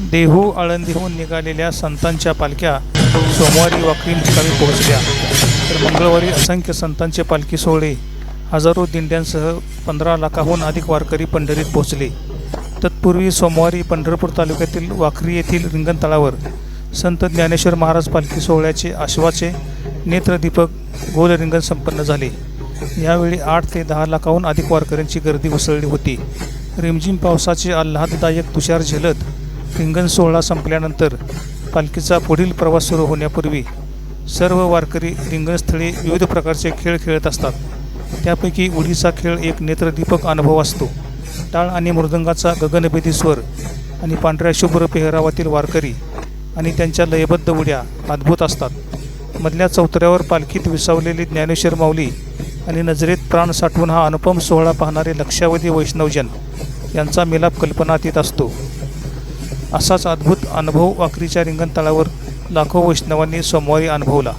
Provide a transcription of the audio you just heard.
देहू आळंदीहून निघालेल्या संतांच्या पालख्या सोमवारी वाखरी मुक्कामी पोहोचल्या. तर मंगळवारी असंख्य संतांचे पालखी सोहळे हजारो दिंड्यांसह पंधरा लाखाहून अधिक वारकरी पंढरीत पोहोचले. तत्पूर्वी सोमवारी पंढरपूर तालुक्यातील वाखरी येथील रिंगणतळावर संत ज्ञानेश्वर महाराज पालखी सोहळ्याचे आश्वाचे नेत्रदीपक गोल रिंगण संपन्न झाले. यावेळी आठ ते दहा लाखाहून अधिक वारकऱ्यांची गर्दी उसळली होती. रिमझिम पावसाचे आल्हाददायक तुषार झेलत रिंगण सोहळा संपल्यानंतर पालखीचा पुढील प्रवास सुरू होण्यापूर्वी सर्व वारकरी रिंगणस्थळी विविध प्रकारचे खेळ खेळत असतात. त्यापैकी उडीचा खेळ एक नेत्रदीपक अनुभव असतो. टाळ आणि मृदंगाचा गगनभेदी स्वर आणि पांढऱ्या शुभ्र पेहरावातील वारकरी आणि त्यांच्या लयबद्ध उड्या अद्भुत असतात. मधल्या चौतऱ्यावर पालखीत विसावलेली ज्ञानेश्वर माऊली आणि नजरेत प्राण साठवून हा अनुपम सोहळा पाहणारे लक्षावधी वैष्णवजन यांचा मिलाप कल्पनातीत असतो. असाच अद्भुत अनुभव वाकरीच्या रिंगणतळावर लाखो वैष्णवांनी सोमवारी अनुभवला.